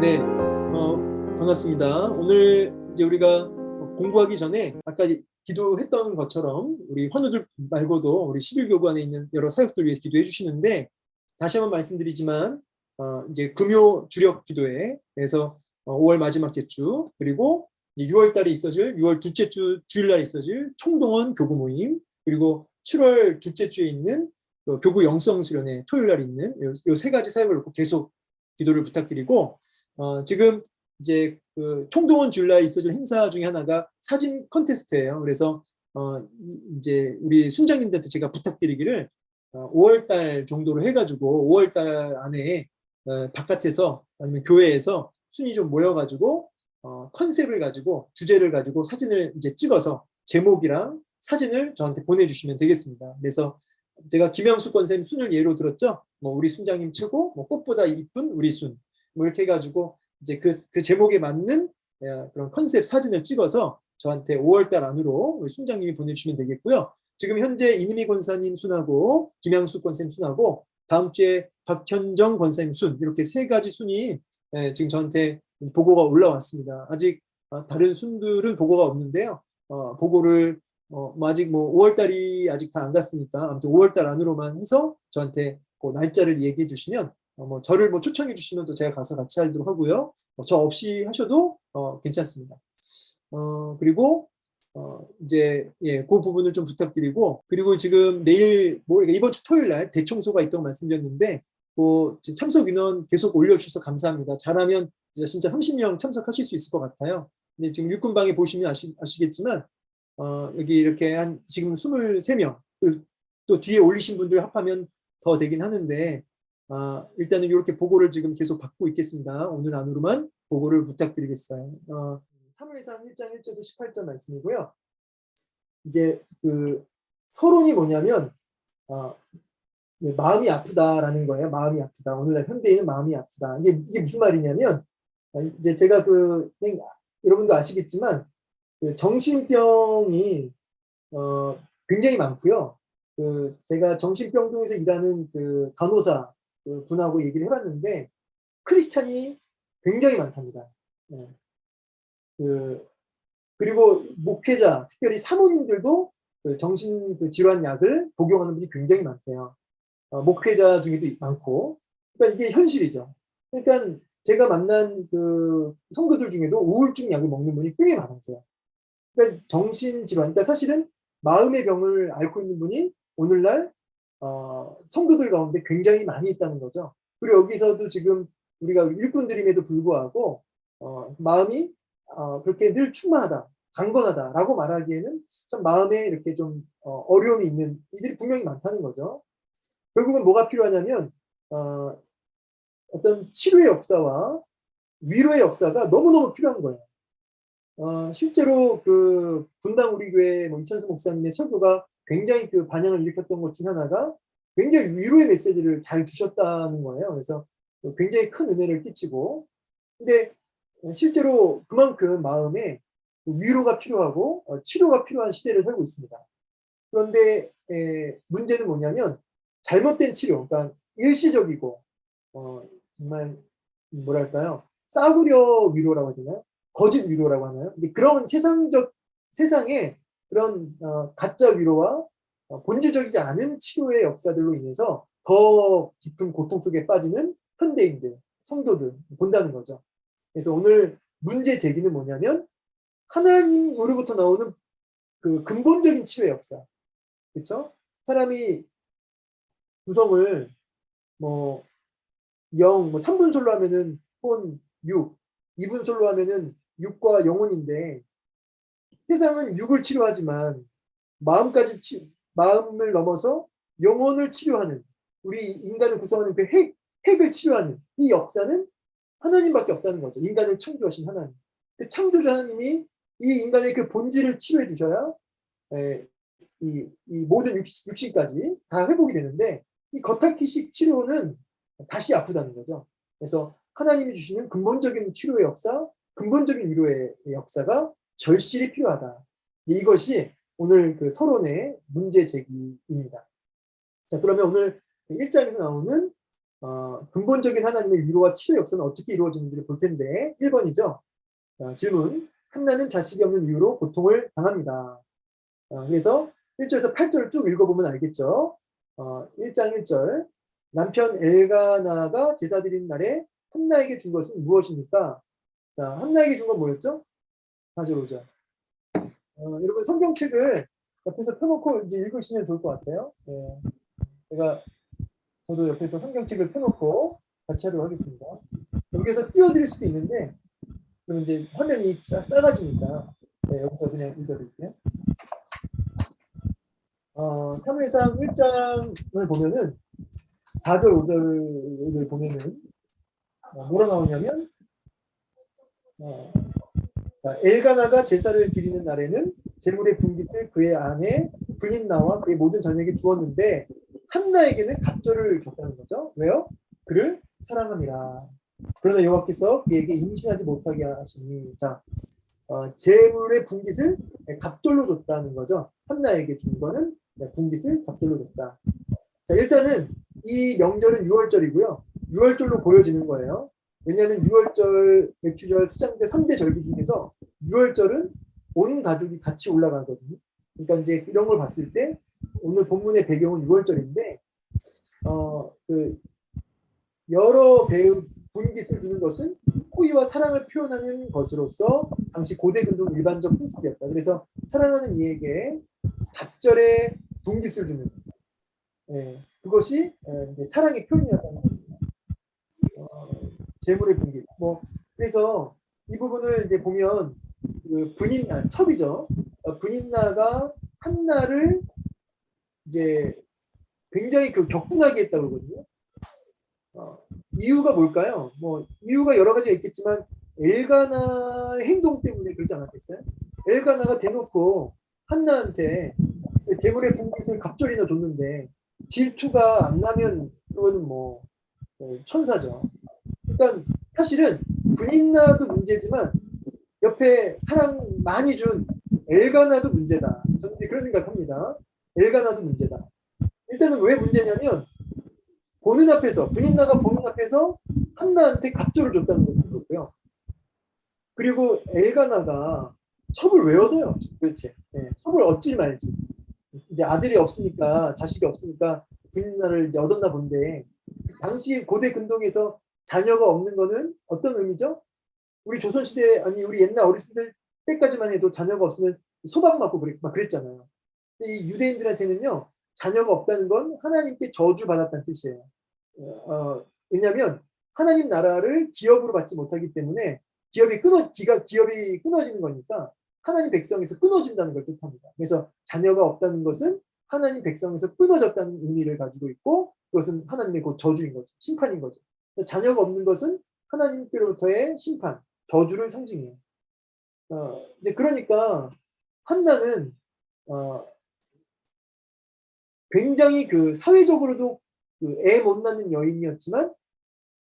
네, 어, 반갑습니다. 오늘 이제 우리가 공부하기 전에 아까 기도했던 것처럼 우리 환우들 말고도 우리 11교구 안에 있는 여러 사역들 위해서 기도해 주시는데 다시 한번 말씀드리지만 어, 이제 금요 주력 기도회에서 5월 마지막 제주 그리고 6월 달에 있어질 6월 둘째 주 주일날 있어질 총동원 교구 모임 그리고 7월 둘째 주에 있는 그 교구 영성 수련회 토요일 날 있는 이세 가지 사역을 놓고 계속 기도를 부탁드리고 어, 지금 이제 그 총동원 주일날 있어질 행사 중에 하나가 사진 컨테스트예요. 그래서 어, 이제 우리 순장님들한테 제가 부탁드리기를 어, 5월달 정도로 해가지고 5월달 안에 어, 바깥에서 아니면 교회에서 순위 좀 모여가지고 어, 컨셉을 가지고 주제를 가지고 사진을 이제 찍어서 제목이랑 사진을 저한테 보내주시면 되겠습니다. 그래서 제가 김영수 권쌤 순을 예로 들었죠. 뭐 우리 순장님 최고, 뭐 꽃보다 이쁜 우리 순, 뭐 이렇게 해가지고 이제 그, 그 제목에 맞는 그런 컨셉 사진을 찍어서 저한테 5월달 안으로 순장님이 보내주시면 되겠고요. 지금 현재 이은미 권사님 순하고 김양수 권쌤 순하고 다음 주에 박현정 권사님 순 이렇게 세 가지 순이 지금 저한테 보고가 올라왔습니다. 아직 어, 다른 순들은 보고가 없는데요. 어, 보고를 어, 뭐 아직 뭐 5월달이 아직 다 안 갔으니까 아무튼 5월달 안으로만 해서 저한테 그 날짜를 얘기해 주시면 어, 뭐 저를 뭐 초청해 주시면 또 제가 가서 같이 하도록 하고요. 어, 저 없이 하셔도 어, 괜찮습니다. 어, 그리고 어, 이제 예, 그 부분을 좀 부탁드리고 그리고 지금 내일 뭐 이번 주 토요일 날 대청소가 있다고 말씀드렸는데 그 참석 인원 계속 올려주셔서 감사합니다. 잘하면 진짜 30명 참석하실 수 있을 것 같아요. 근데 지금 육군방에 보시면 아시, 아시겠지만 어, 여기 이렇게 한 지금 23명 또 뒤에 올리신 분들 합하면 더 되긴 하는데 어, 일단은 이렇게 보고를 지금 계속 받고 있겠습니다. 오늘 안으로만 보고를 부탁드리겠어요. 어, 3회상 1장 1절에서 18절 말씀이고요. 이제 그 서론이 뭐냐면 어, 마음이 아프다라는 거예요. 마음이 아프다. 오늘날 현대인은 마음이 아프다. 이게, 이게 무슨 말이냐면 이제 제가 그 여러분도 아시겠지만 그 정신병이 어, 굉장히 많고요. 그 제가 정신병동에서 일하는 그 간호사 그 분하고 얘기를 해봤는데 크리스찬이 굉장히 많답니다. 네. 그 그리고 목회자, 특별히 사모님들도 그 정신 그 질환 약을 복용하는 분이 굉장히 많대요. 어, 목회자 중에도 많고, 그러니까 이게 현실이죠. 그러니까 제가 만난 그 성도들 중에도 우울증 약을 먹는 분이 꽤 많았어요. 그러니까 정신 질환, 그러니까 사실은 마음의 병을 앓고 있는 분이 오늘날 어, 성도들 가운데 굉장히 많이 있다는 거죠. 그리고 여기서도 지금 우리가 일꾼들임에도 불구하고 어, 마음이 어, 그렇게 늘 충만하다, 강건하다라고 말하기에는 참 마음에 이렇게 좀 어, 려움이 있는 이들이 분명히 많다는 거죠. 결국은 뭐가 필요하냐면 어, 어떤 치료의 역사와 위로의 역사가 너무너무 필요한 거예요. 어, 실제로 그 분당 우리 교회 뭐 이찬수 목사님의 설교가 굉장히 그 반향을 일으켰던 것 중 하나가 굉장히 위로의 메시지를 잘 주셨다는 거예요. 그래서 굉장히 큰 은혜를 끼치고 근데 실제로 그만큼 마음에 위로가 필요하고 어, 치료가 필요한 시대를 살고 있습니다. 그런데 에, 문제는 뭐냐면 잘못된 치료, 그러니까 일시적이고 어, 정말 뭐랄까요 싸구려 위로라고 되나요? 거짓 위로라고 하나요? 근데 그런 세상적 세상에 그런 어, 가짜 위로와 어, 본질적이지 않은 치료의 역사들로 인해서 더 깊은 고통 속에 빠지는 현대인들, 성도들 본다는 거죠. 그래서 오늘 문제 제기는 뭐냐면 하나님으로부터 나오는 그 근본적인 치료의 역사. 그렇죠? 사람이 구성을 뭐 0, 뭐 3분솔로 하면은 혼 6, 2분솔로 하면은 6과 영혼인데 세상은 6을 치료하지만 마음까지 치, 마음을 넘어서 영혼을 치료하는 우리 인간을 구성하는 그 핵, 핵을 치료하는 이 역사는 하나님밖에 없다는 거죠. 인간을 창조하신 하나님. 그 창조자 하나님이 이 인간의 그 본질을 치료해 주셔야 에, 이, 이 모든 육신, 육신까지 다 회복이 되는데 이 겉핥기식 치료는 다시 아프다는 거죠. 그래서 하나님이 주시는 근본적인 치료의 역사, 근본적인 위로의 역사가 절실히 필요하다. 이것이 오늘 그 서론의 문제 제기입니다. 자, 그러면 오늘 1장에서 나오는 어, 근본적인 하나님의 위로와 치료 역사는 어떻게 이루어지는지를 볼 텐데 1번이죠. 자, 질문. 한나는 자식이 없는 이유로 고통을 당합니다. 어, 그래서 1절에서 8절을 쭉 읽어보면 알겠죠. 어, 1장 1절. 남편 엘가나가 제사 드린 날에 한나에게 준 것은 무엇입니까? 자, 한나에게 준 건 뭐였죠? 4절 5절. 어, 여러분 성경책을 옆에서 펴놓고 이제 읽으시면 좋을 것 같아요. 예. 제가 저도 옆에서 성경책을 펴놓고 같이 하도록 하겠습니다. 여기서 띄워드릴 수도 있는데 그럼 이제 화면이 짜, 작아지니까 네, 여기서 그냥 읽어드릴게요. 어, 3회상 1장을 보면은 4절 5절을 보면은 어, 뭐라 나오냐면 어, 자, 엘가나가 제사를 드리는 날에는 제물의 분깃을 그의 아내 분인나와 그의 모든 자녀에게 주었는데 한나에게는 갑절을 줬다는 거죠. 왜요? 그를 사랑함이라. 그러나 여호와께서 그에게 임신하지 못하게 하시니 자 어, 제물의 분깃을 갑절로 줬다는 거죠. 한나에게 준 거는 분깃을 갑절로 줬다. 자 일단은 이 명절은 6월절이고요. 6월절로 보여지는 거예요. 왜냐하면 6월절, 맥주절, 수장절 3대 절기 중에서 6월절은 온 가족이 같이 올라가거든요. 그러니까 이제 이런 걸 봤을 때 오늘 본문의 배경은 6월절인데 어, 그 여러 배우 분깃을 주는 것은 호의와 사랑을 표현하는 것으로서 당시 고대 근동 일반적 풍습이었다. 그래서 사랑하는 이에게 갑절에 분깃을 주는 예, 그것이 예, 사랑의 표현이었다는 재물의 분깃. 뭐 그래서 이 부분을 이제 보면 그 분인나 첩이죠. 어, 분인나가 한나를 이제 굉장히 그 격분하게 했다고 그러거든요. 어, 이유가 뭘까요? 뭐 이유가 여러 가지가 있겠지만 엘가나의 행동 때문에 그러지 않았겠어요? 엘가나가 대놓고 한나한테 재물의 분깃을 갑절이나 줬는데 질투가 안 나면 그거는 뭐 어, 천사죠. 그러니까 사실은 분인나도 문제지만 옆에 사랑 많이 준 엘가나도 문제다. 저는 그런 생각합니다. 엘가나도 문제다. 일단은 왜 문제냐면 보는 앞에서 분인나가 보는 앞에서 한나한테 갑조를 줬다는 거고요. 그리고 엘가나가 첩을 왜 얻어요? 도대체 네, 첩을 얻지 말지. 이제 아들이 없으니까 자식이 없으니까 분인나를 이제 얻었나 본데 당시 고대 근동에서 자녀가 없는 거는 어떤 의미죠? 우리 조선시대 아니 우리 옛날 어르신들 때까지만 해도 자녀가 없으면 소방 맞고 그랬, 막 그랬잖아요. 이 유대인들한테는요 자녀가 없다는 건 하나님께 저주 받았다는 뜻이에요. 어, 왜냐하면 하나님 나라를 기업으로 받지 못하기 때문에 기업이 끊어 기가 기업이 끊어지는 거니까 하나님 백성에서 끊어진다는 걸 뜻합니다. 그래서 자녀가 없다는 것은 하나님 백성에서 끊어졌다는 의미를 가지고 있고 그것은 하나님의 곧 저주인 거죠. 심판인 거죠. 자녀가 없는 것은 하나님께로부터의 심판, 저주를 상징해요. 어, 이제 그러니까 한나는 어, 굉장히 그 사회적으로도 그 애 못 낳는 여인이었지만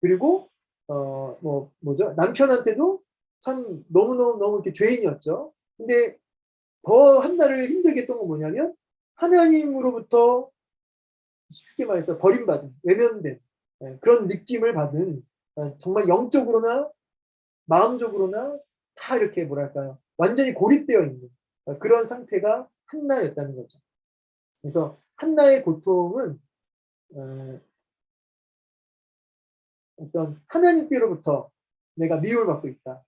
그리고 어 뭐 뭐죠 남편한테도 참 너무 너무 너무 이렇게 죄인이었죠. 근데 더 한나를 힘들게 했던 건 뭐냐면 하나님으로부터 쉽게 말해서 버림받은 외면된 예, 그런 느낌을 받은 어, 정말 영적으로나 마음적으로나 다 이렇게 뭐랄까요 완전히 고립되어 있는 어, 그런 상태가 한나였다는 거죠. 그래서 한나의 고통은 어, 어떤 하나님께로부터 내가 미움을 받고 있다.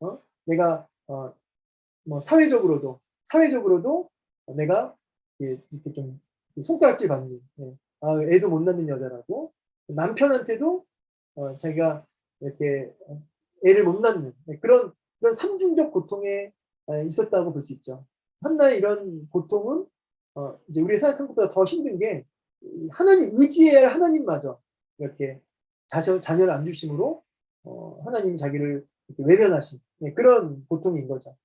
어? 내가 어, 뭐 사회적으로도 사회적으로도 내가 이렇게 좀 손가락질 받는 예. 아, 애도 못 낳는 여자라고 남편한테도 어, 자기가 이렇게 애를 못 낳는 네, 그런 그런 삼중적 고통에 있었다고 볼 수 있죠. 한나의 이런 고통은 어, 이제 우리가 생각한 것보다 더 힘든 게 하나님 의지해야 할 하나님마저 이렇게 자녀, 자녀를 안 주심으로 어, 하나님 자기를 외면하신 네, 그런 고통인 거죠.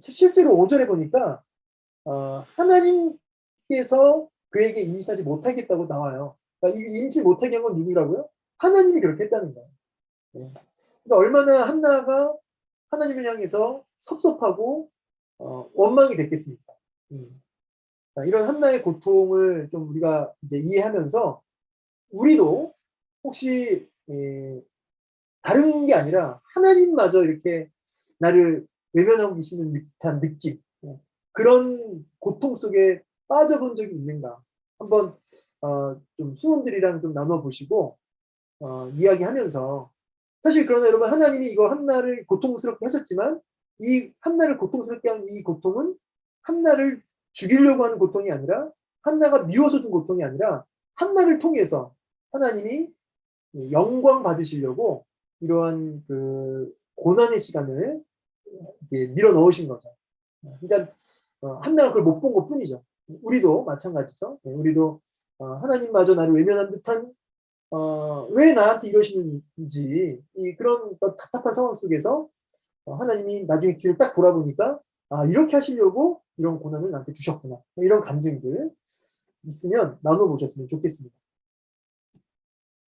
실제로 5절에 보니까 어, 하나님께서 그에게 임신하지 못하겠다고 나와요. 임신 못하게 한 건 누구라고요? 하나님이 그렇게 했다는 거예요. 네. 그러니까 얼마나 한나가 하나님을 향해서 섭섭하고 어, 원망이 됐겠습니까? 음. 이런 한나의 고통을 좀 우리가 이제 이해하면서 우리도 혹시 에, 다른 게 아니라 하나님마저 이렇게 나를 외면하고 계시는 듯한 느낌 예, 그런 고통 속에 빠져본 적이 있는가 한번 어, 좀 수험들이랑 좀 나눠보시고 어, 이야기하면서 사실 그러나 여러분 하나님이 이거 한나를 고통스럽게 하셨지만 이 한나를 고통스럽게 한 이 고통은 한나를 죽이려고 하는 고통이 아니라 한나가 미워서 준 고통이 아니라 한나를 통해서 하나님이 영광 받으시려고 이러한 그 고난의 시간을 밀어 넣으신 거죠. 그러니까 어, 한나가 그걸 못 본 것 뿐이죠. 우리도 마찬가지죠. 네, 우리도 어, 하나님마저 나를 외면한 듯한 어, 왜 나한테 이러시는지 이 그런 답답한 상황 속에서 어, 하나님이 나중에 뒤를 딱 돌아보니까 아 이렇게 하시려고 이런 고난을 나한테 주셨구나 이런 감정들 있으면 나눠보셨으면 좋겠습니다.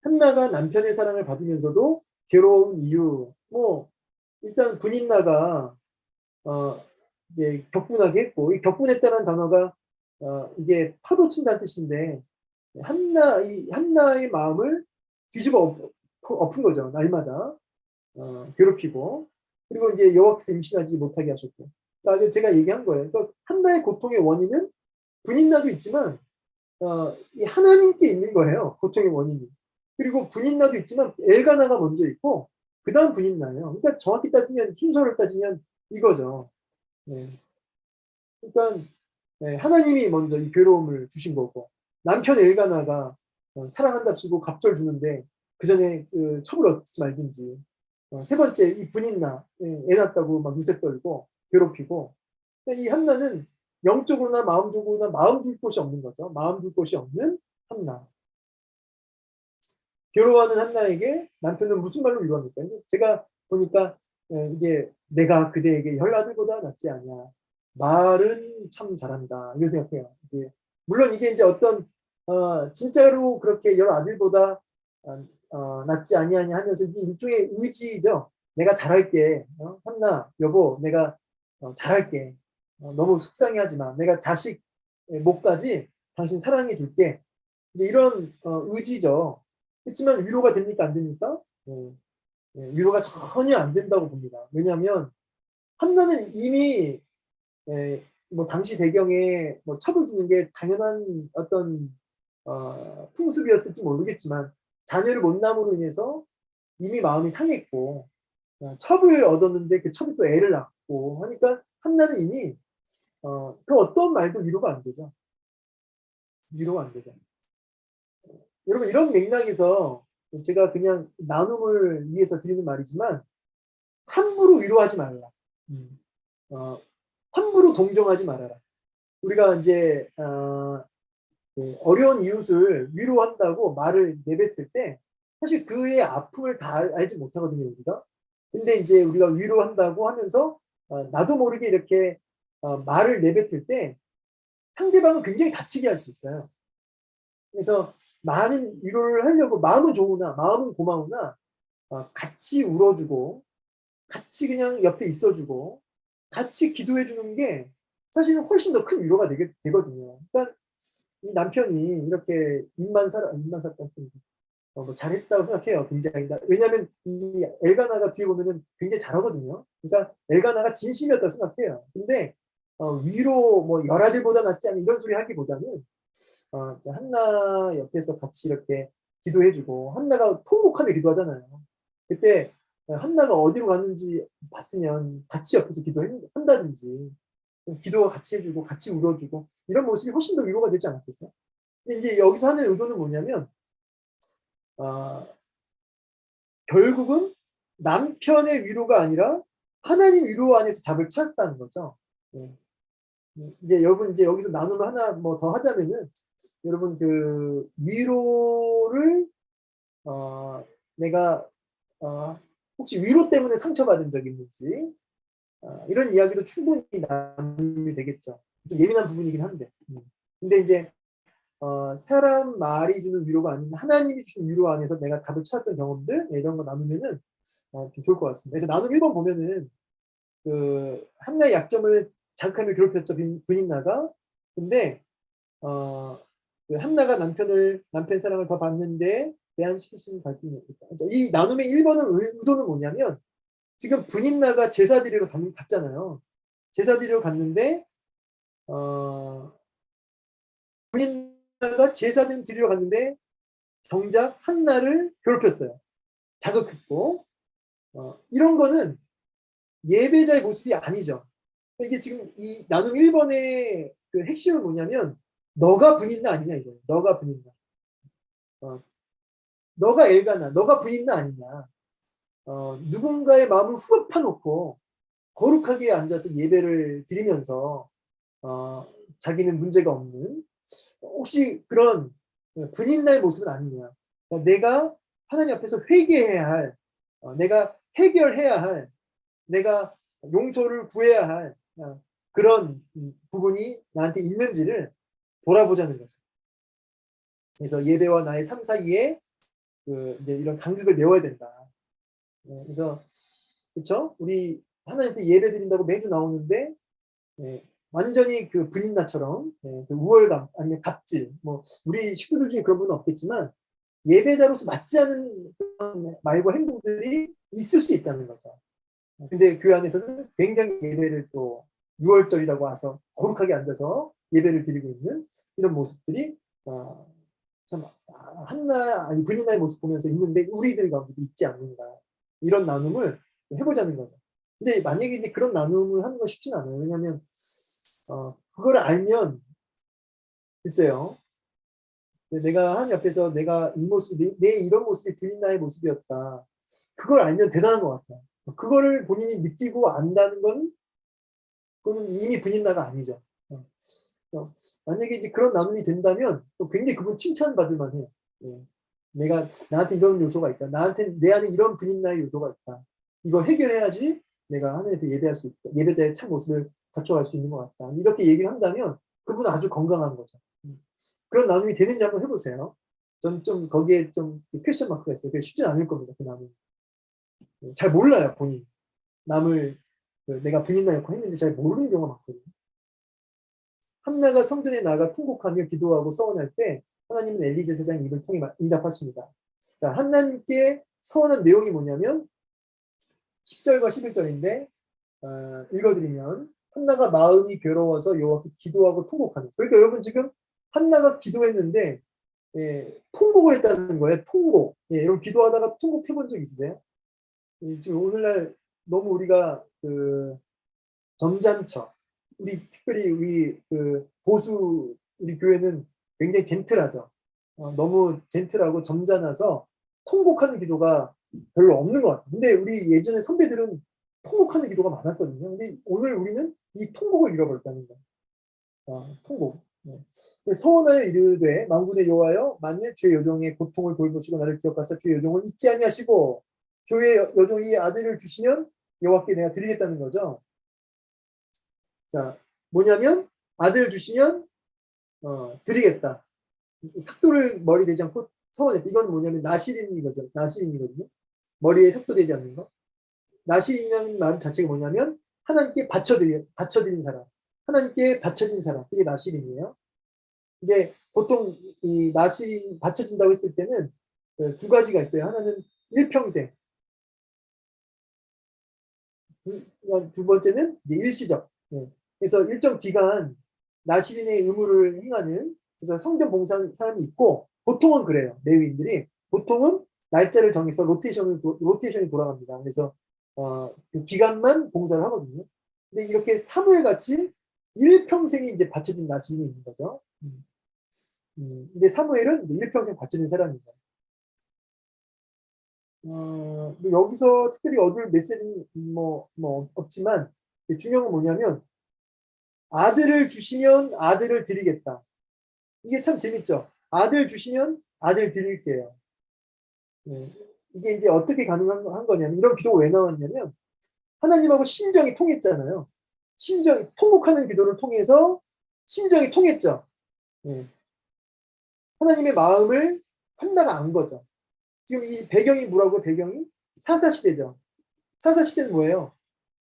한나가 남편의 사랑을 받으면서도 괴로운 이유 뭐 일단 군인나가 어, 이제 격분하게 했고 이 격분했다는 단어가 어, 이게 파도 친다는 뜻인데 한나 이 한나의 마음을 뒤집어 엎, 엎은 거죠 날마다 어, 괴롭히고 그리고 이제 여호와께서 임신하지 못하게 하셨고 그러니까 제가 얘기한 거예요. 그러니까 한나의 고통의 원인은 군인나도 있지만 어, 이 하나님께 있는 거예요. 고통의 원인이. 그리고 군인나도 있지만 엘가나가 먼저 있고 그 다음 군인나예요. 그러니까 정확히 따지면 순서를 따지면 이거죠. 네. 그러니까 네, 하나님이 먼저 이 괴로움을 주신 거고 남편 엘가나가 어, 사랑한다 치고 갑절 주는데 그 전에 그 첩을 얻지 말든지 어, 세 번째 이 군인나 예, 애 낳았다고 막 유세 떨고 괴롭히고 이 한나는 영적으로나 마음적으로나 마음 둘 곳이 없는 거죠. 마음 둘 곳이 없는 한나. 괴로워하는 한나에게 남편은 무슨 말로 위로합니까? 제가 보니까 예, 이게 내가 그대에게 열 아들보다 낫지 않냐. 말은 참 잘한다. 이런 생각해요. 이게 물론 이게 이제 어떤 어, 진짜로 그렇게 열 아들보다 어, 어, 낫지 아니하냐 하면서 이게 일종의 의지죠. 내가 잘할게. 어? 한나, 여보, 내가 어, 잘할게. 어, 너무 속상해하지 마. 내가 자식 목까지 당신 사랑해 줄게. 이런 어, 의지죠. 그렇지만 위로가 됩니까? 안 됩니까? 네. 네, 위로가 전혀 안 된다고 봅니다. 왜냐하면 한나는 이미 예, 뭐 당시 배경에 뭐 첩을 주는 게 당연한 어떤 어, 풍습이었을지 모르겠지만 자녀를 못 남으로 인해서 이미 마음이 상했고 어, 첩을 얻었는데 그 첩이 또 애를 낳고 하니까 한나는 이미 어, 그 어떤 말도 위로가 안 되죠. 위로가 안 되죠. 여러분 이런 맥락에서 제가 그냥 나눔을 위해서 드리는 말이지만 함부로 위로하지 말라. 음. 어, 함부로 동정하지 말아라. 우리가 이제 어, 그 어려운 이웃을 위로한다고 말을 내뱉을 때 사실 그의 아픔을 다 알지 못하거든요 우리가. 근데 이제 우리가 위로한다고 하면서 어, 나도 모르게 이렇게 어, 말을 내뱉을 때 상대방은 굉장히 다치게 할 수 있어요. 그래서 많은 위로를 하려고 마음은 좋으나 마음은 고마우나 어, 같이 울어주고 같이 그냥 옆에 있어주고 같이 기도해 주는 게 사실은 훨씬 더 큰 위로가 되게, 되거든요. 그러니까 이 남편이 이렇게 입만 살아 입만 살았다 어, 뭐 잘했다고 생각해요. 굉장히 왜냐하면 이 엘가나가 뒤에 보면은 굉장히 잘하거든요. 그러니까 엘가나가 진심이었다고 생각해요. 근데 어, 위로 뭐 열아들보다 낫지 않은 이런 소리 하기보다는 어, 한나 옆에서 같이 이렇게 기도해주고 한나가 통곡하며 기도하잖아요. 그때 한나가 어디로 갔는지 봤으면 같이 옆에서 기도한다든지 기도가 같이 해주고 같이 울어주고 이런 모습이 훨씬 더 위로가 되지 않았겠어요? 이제 여기서 하는 의도는 뭐냐면 어, 결국은 남편의 위로가 아니라 하나님 위로 안에서 답을 찾았다는 거죠. 네. 이제 여러분 이제 여기서 나눔을 하나 뭐 더 하자면은 여러분 그 위로를 어 내가 어 혹시 위로 때문에 상처받은 적 있는지 어, 이런 이야기도 충분히 나눔이 되겠죠. 좀 예민한 부분이긴 한데. 음. 근데 이제 어, 사람 말이 주는 위로가 아닌 하나님이 주는 위로 안에서 내가 답을 찾았던 경험들 네, 이런 거 나누면은 어, 좀 좋을 것 같습니다. 그래서 나눔 1번 보면은 그 한나의 약점을 자극하며 괴롭혔죠 분인나가 근데 어, 그 한나가 남편을 남편 사랑을 더 받는데 대안시키시는 갈등이 있다. 자, 이 나눔의 1번은 의도는 뭐냐면 지금 분인나가 제사 드리러 가- 갔잖아요. 제사 드리러 갔는데 어, 분인나가 제사 드리러 갔는데 정작 한나를 괴롭혔어요. 자극했고 어, 이런 거는 예배자의 모습이 아니죠. 이게 지금 이 나눔 1번의 그 핵심은 뭐냐면 너가 분인나 아니냐 이거예요. 너가 분인나. 어, 너가 엘가나, 너가 분인나 아니냐. 어, 누군가의 마음을 후벼 파놓고 거룩하게 앉아서 예배를 드리면서 어, 자기는 문제가 없는 혹시 그런 분인나의 모습은 아니냐. 그러니까 내가 하나님 앞에서 회개해야 할, 어, 내가 해결해야 할, 내가 용서를 구해야 할 어, 그런 음, 부분이 나한테 있는지를 돌아보자는 거죠. 그래서 예배와 나의 삶 사이에 그 이제 이런 간극을 메워야 된다. 예, 그래서 그렇죠? 우리 하나님 앞에 예배 드린다고 매주 나오는데 예, 완전히 그 분인나처럼 예, 그 우월감 아니면 갑질 뭐 우리 식구들 중에 그런 분은 없겠지만 예배자로서 맞지 않은 말과 행동들이 있을 수 있다는 거죠. 근데 그 안에서는 굉장히 예배를 또 6월절이라고 와서 거룩하게 앉아서 예배를 드리고 있는 이런 모습들이 어, 참 아, 한나 아니 분인나의 모습 보면서 있는데 우리들 가운데 있지 않는가 이런 나눔을 해보자는 거죠. 근데 만약에 이제 그런 나눔을 하는 건 쉽진 않아요. 왜냐하면 어, 그걸 알면 글쎄요. 내가 하나님 앞에서 내가 이 모습, 내, 내 이런 모습이 분인 나의 모습이었다. 그걸 알면 대단한 것 같아요. 그거를 본인이 느끼고 안다는 건 그거는 이미 분인 나가 아니죠. 어. 어, 만약에 이제 그런 나눔이 된다면 또 굉장히 그분 칭찬받을 만해요. 예. 내가 나한테 이런 요소가 있다. 나한테 내 안에 이런 분인 나의 요소가 있다. 이거 해결해야지 내가 하나님께 예배할 수 있다. 예배자의 참 모습을 갖춰갈 수 있는 것 같다. 이렇게 얘기를 한다면 그분은 아주 건강한 거죠. 음. 그런 나눔이 되는지 한번 해보세요. 전 좀 거기에 좀 퀘션 마크가 있어요. 그게 쉽지 않을 겁니다. 그 나눔. 예, 잘 몰라요 본인. 남을 그 내가 분인나 역할 했는지 잘 모르는 경우가 많거든요. 한나가 성전에 나가 통곡하며 기도하고 서원할 때 하나님은 엘리 제사장 입을 통해 응답하십니다. 자, 하나님께 서원한 내용이 뭐냐면 10절과 11절인데 어, 읽어드리면 한나가 마음이 괴로워서 여호와께 기도하고 통곡하는. 그러니까 여러분 지금 한나가 기도했는데 예, 통곡을 했다는 거예요. 통곡. 예, 여러분 기도하다가 통곡해 본 적 있으세요? 예, 지금 오늘날 너무 우리가 그 점잖죠. 우리 특별히 우리 그 보수 우리 교회는 굉장히 젠틀하죠. 어, 너무 젠틀하고 점잖아서 통곡하는 기도가 별로 없는 것 같아요. 근데 우리 예전에 선배들은 통곡하는 기도가 많았거든요. 근데 오늘 우리는 이 통곡을 잃어버렸다는 거예요. 어, 통곡. 네. 서원하여 이르되 만군의 여호와여 만일 주의 여종의 고통을 돌보시고 나를 기억하사 주의 여종을 잊지 아니하시고 주의 여종이 아들을 주시면 여호와께 내가 드리겠다는 거죠. 자, 뭐냐면 아들 주시면 어, 드리겠다. 삭도를 머리 되지 않고 서원했다. 이건 뭐냐면 나시린인 거죠. 나시린이거든요. 머리에 삭도 되지 않는 거. 나시린이라는 말 자체가 뭐냐면 하나님께 바쳐드린, 바쳐드린 사람. 하나님께 바쳐진 사람. 그게 나시린이에요. 근데 보통 이 나시린 바쳐진다고 했을 때는 그두 가지가 있어요. 하나는 일평생. 두, 두 번째는 일시적. 네. 그래서 일정 기간 나시린의 의무를 행하는 그래서 성전 봉사하는 사람이 있고 보통은 그래요. 레위인들이 보통은 날짜를 정해서 로테이션을 로테이션이 돌아갑니다. 그래서 어, 그 기간만 봉사를 하거든요. 근데 이렇게 사무엘 같이 일평생이 이제 바쳐진 나시린이 있는 거죠. 음. 음, 근데 사무엘은 일평생 바쳐진 사람입니다. 어, 뭐 여기서 특별히 얻을 메시지는 뭐, 뭐 없지만 중요한 건 뭐냐면 아들을 주시면 아들을 드리겠다. 이게 참 재밌죠. 아들 주시면 아들 드릴게요. 네. 이게 이제 어떻게 가능한 거냐면 이런 기도가 왜 나왔냐면 하나님하고 심정이 통했잖아요. 심정이 통곡하는 기도를 통해서 심정이 통했죠. 네. 하나님의 마음을 한나가 안 거죠. 지금 이 배경이 뭐라고 배경이 사사 시대죠. 사사 시대는 뭐예요?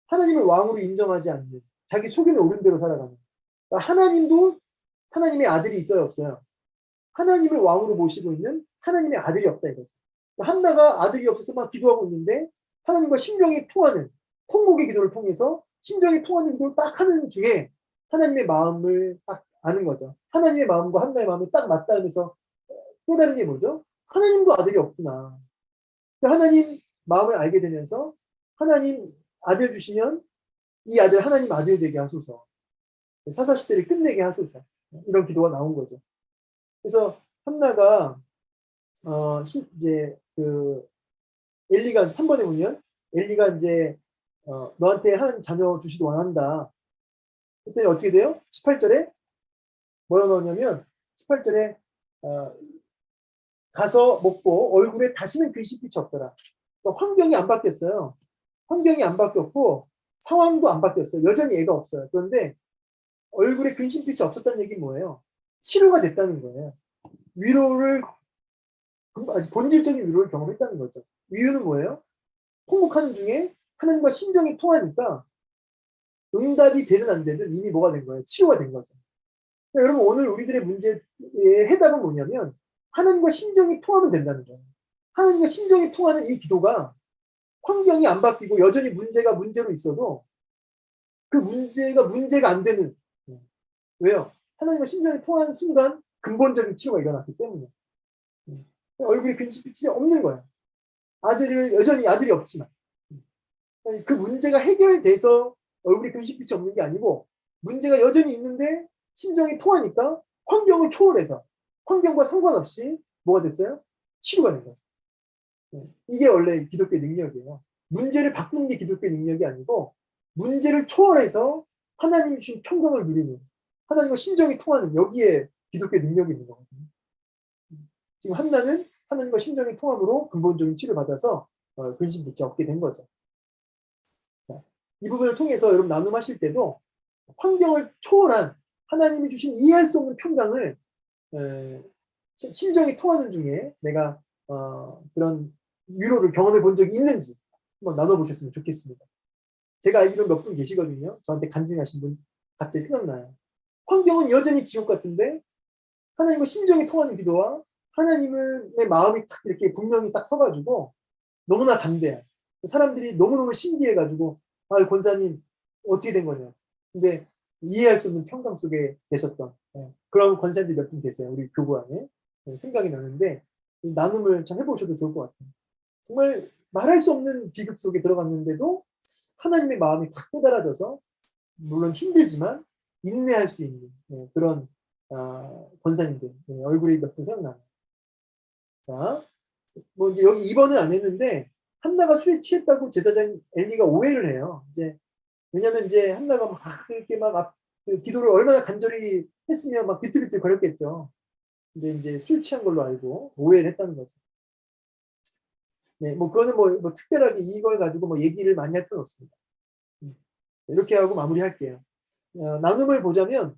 하나님을 왕으로 인정하지 않는 자기 속임에 오른 대로 살아가는. 그러니까 하나님도 하나님의 아들이 있어요, 없어요? 하나님을 왕으로 모시고 있는 하나님의 아들이 없다 이거죠. 한나가 아들이 없어서 막 기도하고 있는데 하나님과 심정이 통하는 통곡의 기도를 통해서 심정이 통하는 기도를 딱 하는 중에 하나님의 마음을 딱 아는 거죠. 하나님의 마음과 한나의 마음이 딱 맞닿으면서 깨달은 게 뭐죠? 하나님도 아들이 없구나. 하나님 마음을 알게 되면서 하나님 아들 주시면 이 아들 하나님 아들 되게 하소서. 사사시대를 끝내게 하소서. 이런 기도가 나온 거죠. 그래서 한나가 어 시, 이제 그 엘리가 3번에 보면 엘리가 이제 어, 너한테 한 자녀 주시기 원한다. 그때 어떻게 돼요? 18절에 뭐라 넣었냐면 18절에 어, 가서 먹고 얼굴에 다시는 글씨빛이 없더라. 그러니까 환경이 안 바뀌었어요. 환경이 안 바뀌었고 상황도 안 바뀌었어요. 여전히 애가 없어요. 그런데 얼굴에 근심빛이 없었다는 얘기는 뭐예요? 치료가 됐다는 거예요. 위로를 본질적인 위로를 경험했다는 거죠. 이유는 뭐예요? 통곡하는 중에 하나님과 심정이 통하니까 응답이 되든 안 되든 이미 뭐가 된 거예요? 치료가 된 거죠. 그러니까 여러분 오늘 우리들의 문제의 해답은 뭐냐면 하나님과 심정이 통하면 된다는 거예요. 하나님과 심정이 통하는 이 기도가 환경이 안 바뀌고 여전히 문제가 문제로 있어도 그 문제가 문제가 안 되는 왜요? 하나님과 심정이 통하는 순간 근본적인 치료가 일어났기 때문에 얼굴에 근심빛이 없는 거예요. 아들을 여전히 아들이 없지만 그 문제가 해결돼서 얼굴에 근심빛이 없는 게 아니고 문제가 여전히 있는데 심정이 통하니까 환경을 초월해서 환경과 상관없이 뭐가 됐어요? 치료가 된 거죠. 이게 원래 기독교의 능력이에요. 문제를 바꾸는 게 기독교의 능력이 아니고 문제를 초월해서 하나님 주신 평강을 누리는 하나님과 심정이 통하는 여기에 기독교의 능력이 있는 거거든요. 지금 한나는 하나님과 심정이 통함으로 근본적인 치료를 받아서 어, 근심 빛이 없게 된 거죠. 자, 이 부분을 통해서 여러분 나눔하실 때도 환경을 초월한 하나님이 주신 이해할 수 없는 평강을 에, 심정이 통하는 중에 내가 어, 그런 위로를 경험해 본 적이 있는지 한번 나눠보셨으면 좋겠습니다. 제가 알기로 몇 분 계시거든요. 저한테 간증하신 분 갑자기 생각나요. 환경은 여전히 지옥 같은데 하나님과 심정이 통하는 기도와 하나님의 마음이 딱 이렇게 분명히 딱 서가지고 너무나 담대한 사람들이 너무너무 신기해가지고 아 권사님 어떻게 된 거냐 근데 이해할 수 없는 평강 속에 계셨던 예, 그런 권사님들이 몇분 계세요 우리 교구 안에 예, 생각이 나는데 나눔을 참 해보셔도 좋을 것 같아요 정말 말할 수 없는 비극 속에 들어갔는데도 하나님의 마음이 탁 깨달아져서 물론 힘들지만 인내할 수 있는 예, 그런 아, 권사님들 예, 얼굴이 몇 분 생각나요. 자, 뭐 이제 여기 2번은 안 했는데 한나가 술에 취했다고 제사장 엘리가 오해를 해요. 이제 왜냐면 이제 한나가 막 이렇게 막 앞, 그 기도를 얼마나 간절히 했으면 막 비틀비틀 거렸겠죠. 근데 이제 술 취한 걸로 알고 오해를 했다는 거죠. 네, 뭐 그거는 뭐, 뭐 특별하게 이걸 가지고 뭐 얘기를 많이 할 필요는 없습니다. 음, 이렇게 하고 마무리할게요. 어, 나눔을 보자면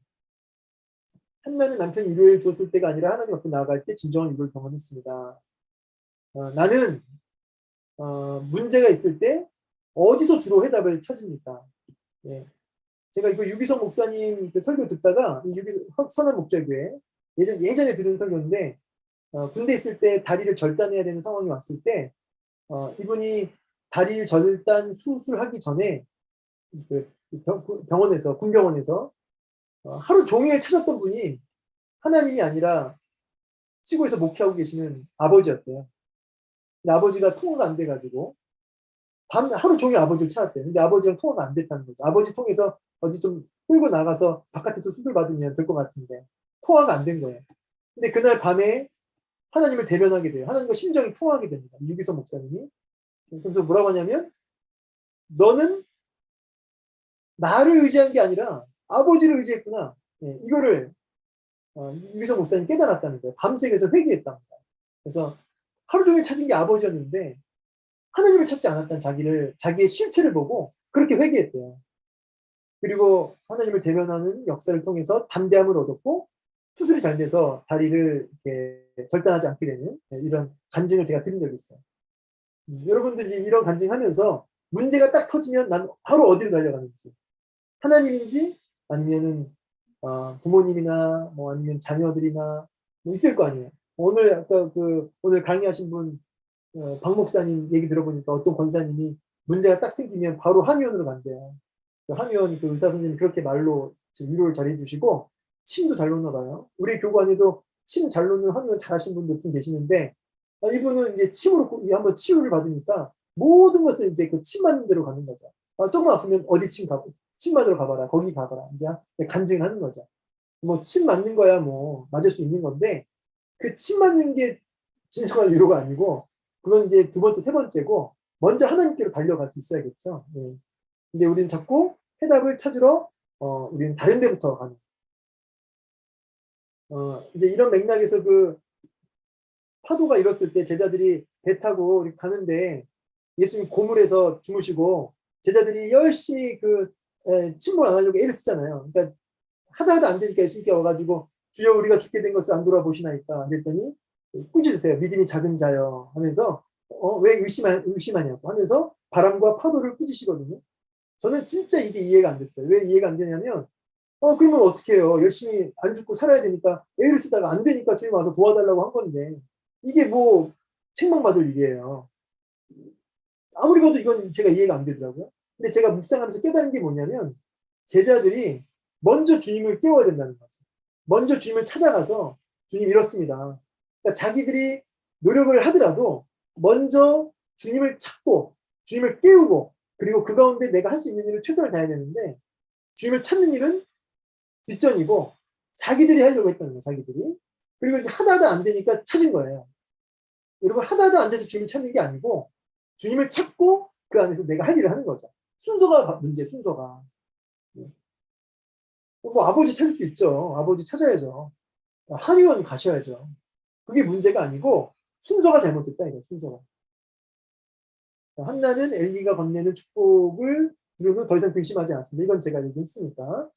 한나는 남편이 위로해 주었을 때가 아니라 하나님 앞에 나아갈 때 진정한 위로를 경험했습니다. 어, 나는 어, 문제가 있을 때 어디서 주로 해답을 찾습니까? 예. 제가 이거 유기성 목사님 그 설교 듣다가 이 유기 선한 목자교회 예전 예전에 들은 설교인데 어, 군대 있을 때 다리를 절단해야 되는 상황이 왔을 때 어, 이분이 다리를 절단 수술하기 전에 그 병 원에서 군병원에서 어, 하루 종일 찾았던 분이 하나님이 아니라 시골에서 목회하고 계시는 아버지였대요. 근데 아버지가 통화가 안 돼가지고 밤 하루 종일 아버지를 찾았대요. 근데 아버지랑 통화가 안 됐다는 거죠. 아버지 통해서 어디 좀 끌고 나가서 바깥에서 수술 받으면 될 것 같은데 통화가 안 된 거예요. 근데 그날 밤에 하나님을 대면하게 돼요. 하나님과 심정이 통하게 됩니다. 유기성 목사님이. 그래서 뭐라고 하냐면 너는 나를 의지한 게 아니라 아버지를 의지했구나. 네, 이거를 어, 유기성 목사님 깨달았다는 거예요. 밤새 그래서 회개했답니다. 그래서 하루 종일 찾은 게 아버지였는데 하나님을 찾지 않았던 자기를 자기의 실체를 보고 그렇게 회개했대요. 그리고 하나님을 대면하는 역사를 통해서 담대함을 얻었고 수술이 잘 돼서 다리를 이렇게 절단하지 않게 되는 이런 간증을 제가 드린 적이 있어요. 음, 여러분들이 이런 간증하면서 문제가 딱 터지면 난 바로 어디로 달려가는지 하나님인지 아니면은 어, 부모님이나 뭐 아니면 자녀들이나 뭐 있을 거 아니에요. 오늘 아까 그 오늘 강의하신 분 어, 박 목사님 얘기 들어보니까 어떤 권사님이 문제가 딱 생기면 바로 한의원으로 간대요. 그 한의원 그 의사 선생님 그렇게 말로 위로를 잘해 주시고 침도 잘 놓나 봐요. 우리 교관에도 침 잘 놓는 한의원 잘하신 분들 분 계시는데 아, 이분은 이제 침으로 꼭 한번 치유를 받으니까 모든 것을 이제 그 침 맞는 대로 가는 거죠. 아, 조금 아프면 어디 침 가, 침 맞으러 가봐라. 거기 가봐라. 이제 간증하는 거죠. 뭐 침 맞는 거야 뭐 맞을 수 있는 건데 그 침 맞는 게 진정한 위로가 아니고 그건 이제 두 번째, 세 번째고 먼저 하나님께로 달려갈 수 있어야겠죠. 예. 근데 우리는 자꾸 해답을 찾으러 어, 우리는 다른 데부터 가는. 어, 이제 이런 맥락에서 그 파도가 일었을 때 제자들이 배 타고 가는데 예수님 고물에서 주무시고 제자들이 열심히 그 에, 침몰 안 하려고 애를 쓰잖아요. 그러니까 하다 하다 안 되니까 예수님께 와가지고 주여 우리가 죽게 된 것을 안 돌아보시나이까 그랬더니 꾸짖으세요. 믿음이 작은 자여 하면서 어, 왜 의심하, 의심하냐고 하면서 바람과 파도를 꾸짖으시거든요. 저는 진짜 이게 이해가 안 됐어요. 왜 이해가 안 되냐면 어 그러면 어떻게 해요? 열심히 안 죽고 살아야 되니까 애를 쓰다가 안 되니까 주님 와서 도와달라고 한 건데 이게 뭐 책망받을 일이에요. 아무리 봐도 이건 제가 이해가 안 되더라고요. 근데 제가 묵상하면서 깨달은 게 뭐냐면 제자들이 먼저 주님을 깨워야 된다는 거죠. 먼저 주님을 찾아가서 주님 이렇습니다. 그러니까 자기들이 노력을 하더라도 먼저 주님을 찾고 주님을 깨우고 그리고 그 가운데 내가 할 수 있는 일을 최선을 다해야 되는데 주님을 찾는 일은 뒷전이고 자기들이 하려고 했다는 거예요. 자기들이. 그리고 이제 하다 안 되니까 찾은 거예요. 여러분 하다 안 돼서 주님 찾는 게 아니고 주님을 찾고 그 안에서 내가 할 일을 하는 거죠. 순서가 문제, 순서가. 뭐 아버지 찾을 수 있죠. 아버지 찾아야죠. 한의원 가셔야죠. 그게 문제가 아니고 순서가 잘못됐다 이거 순서가. 한나는 엘리가 건네는 축복을 두려는 더 이상 근심하지 않습니다. 이건 제가 얘기했으니까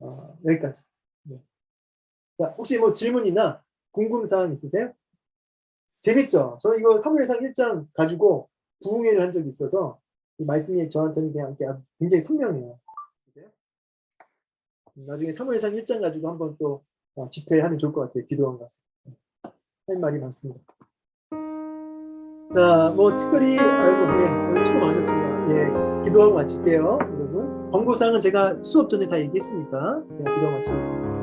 어, 여기까지. 네. 자 혹시 뭐 질문이나 궁금사항 있으세요? 재밌죠? 저는 이거 사무엘상 1장 가지고 부흥회를 한 적이 있어서 이 말씀이 저한테는 그냥 굉장히 선명해요. 나중에 사무엘상 1장 가지고 한번 또 어, 집회하면 좋을 것 같아요. 기도원 가서. 할 말이 많습니다. 자, 뭐 특별히 아이고 네, 오늘 수고 많으셨습니다. 예, 기도하고 마칠게요. 권고사항은 제가 수업 전에 다 얘기했으니까 제가 기도하고 마치겠습니다.